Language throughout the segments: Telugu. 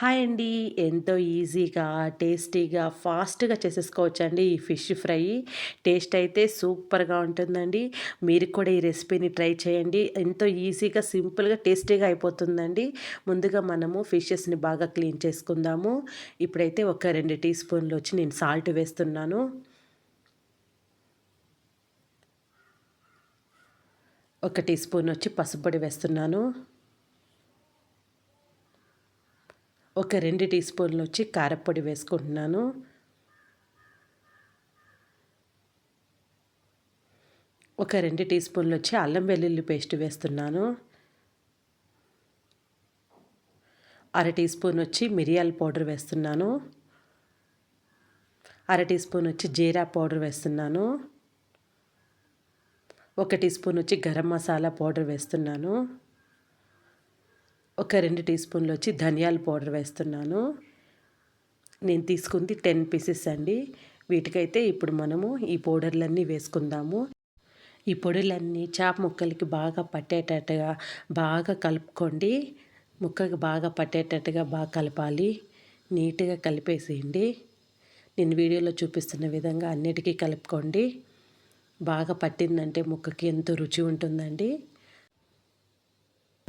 హాయ్ అండి. ఎంతో ఈజీగా టేస్టీగా ఫాస్ట్గా చేసేసుకోవచ్చండి ఈ ఫిష్ ఫ్రై. టేస్ట్ అయితే సూపర్గా ఉంటుందండి. మీరు కూడా ఈ రెసిపీని ట్రై చేయండి. ఎంతో ఈజీగా సింపుల్గా టేస్టీగా అయిపోతుందండి. ముందుగా మనము ఫిషెస్ని బాగా క్లీన్ చేసుకుందాము. ఇప్పుడైతే ఒక రెండు టీ స్పూన్లు వచ్చి నేను సాల్ట్ వేస్తున్నాను. ఒక టీ స్పూన్ వచ్చి పసుపొడి వేస్తున్నాను. ఒక రెండు టీ స్పూన్లు వచ్చి కారపొడి వేసుకుంటున్నాను. ఒక రెండు టీ స్పూన్లు వచ్చి అల్లం వెల్లుల్లి పేస్ట్ వేస్తున్నాను. అర టీ స్పూన్ వచ్చి మిరియాల పౌడర్ వేస్తున్నాను. అర టీ స్పూన్ వచ్చి జీరా పౌడర్ వేస్తున్నాను. ఒక టీ స్పూన్ వచ్చి గరం మసాలా పౌడర్ వేస్తున్నాను. ఒక రెండు టీ స్పూన్లు వచ్చి ధనియాల పౌడర్ వేస్తున్నాను. నేను తీసుకుంది టెన్ పీసెస్ అండి. వీటికైతే ఇప్పుడు మనము ఈ పౌడర్లన్నీ వేసుకుందాము. ఈ పొడులన్నీ చేప ముక్కలకి బాగా పట్టేటట్టుగా బాగా కలుపుకోండి. ముక్కకి బాగా పట్టేటట్టుగా బాగా కలపాలి. నీట్గా కలిపేసేయండి. నేను వీడియోలో చూపిస్తున్న విధంగా అన్నిటికీ కలుపుకోండి. బాగా పట్టిందంటే ముక్కకి ఎంతో రుచి ఉంటుందండి.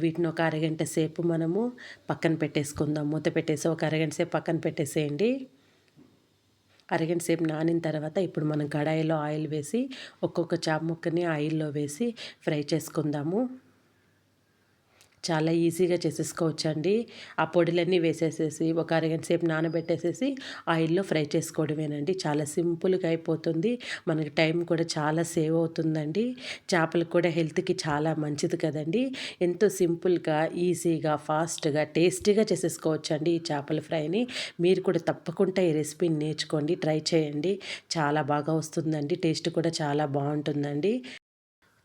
వీటిని ఒక అరగంట సేపు మనము పక్కన పెట్టేసుకుందాం. మూత పెట్టేసి ఒక అరగంట సేపు పక్కన పెట్టేసేయండి. అరగంట సేపు నానిన తర్వాత ఇప్పుడు మనం కడాయిలో ఆయిల్ వేసి ఒక్కొక్క చాప ముక్కని ఆయిల్లో వేసి ఫ్రై చేసుకుందాము. చాలా ఈజీగా చేసేసుకోవచ్చండి. ఆ పొడిలన్నీ వేసేసేసి ఒక అరగంట సేపు నానబెట్టేసేసి ఆయిల్లో ఫ్రై చేసుకోవడమేనండి. చాలా సింపుల్గా అయిపోతుంది. మనకి టైం కూడా చాలా సేవ్ అవుతుందండి. చేపలు కూడా హెల్త్కి చాలా మంచిది కదండి. ఎంతో సింపుల్గా ఈజీగా ఫాస్ట్గా టేస్టీగా చేసేసుకోవచ్చండి ఈ చేపల ఫ్రైని. మీరు కూడా తప్పకుండా ఈ రెసిపీని నేర్చుకోండి ట్రై చేయండి. చాలా బాగా వస్తుందండి. టేస్ట్ కూడా చాలా బాగుంటుందండి.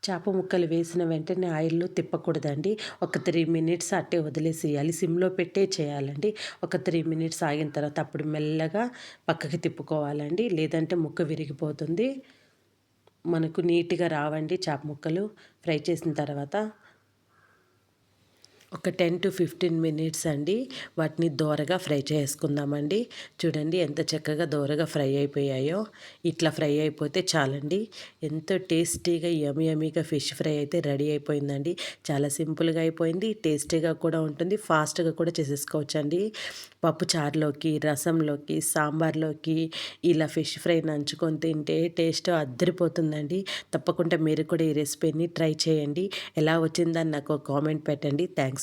చేప ముక్కలు వేసిన వెంటనే ఆయిల్లో తిప్పకూడదండి. ఒక త్రీ మినిట్స్ అట్టే వదిలేసేయాలి. సిమ్లో పెట్టే చేయాలండి. ఒక త్రీ మినిట్స్ ఆగిన తర్వాత అప్పుడు మెల్లగా పక్కకి తిప్పుకోవాలండి. లేదంటే ముక్క విరిగిపోతుంది. మనకు నీట్గా రావండి చేప ముక్కలు. ఫ్రై చేసిన తర్వాత ఒక టెన్ టు ఫిఫ్టీన్ మినిట్స్ అండి వాటిని దోరగా ఫ్రై చేసుకుందామండి. చూడండి ఎంత చక్కగా దోరగా ఫ్రై అయిపోయాయో. ఇట్లా ఫ్రై అయిపోతే చాలండి. ఎంతో టేస్టీగా యమి యమీగా ఫిష్ ఫ్రై అయితే రెడీ అయిపోయిందండి. చాలా సింపుల్గా అయిపోయింది. టేస్టీగా కూడా ఉంటుంది. ఫాస్ట్గా కూడా చేసేసుకోవచ్చండి. పప్పు చారులోకి రసంలోకి సాంబార్లోకి ఇలా ఫిష్ ఫ్రై నంచుకొని తింటే టేస్ట్ అద్దరిపోతుందండి. తప్పకుండా మీరు కూడా ఈ రెసిపీని ట్రై చేయండి. ఎలా వచ్చిందని నాకు కామెంట్ పెట్టండి. Thanks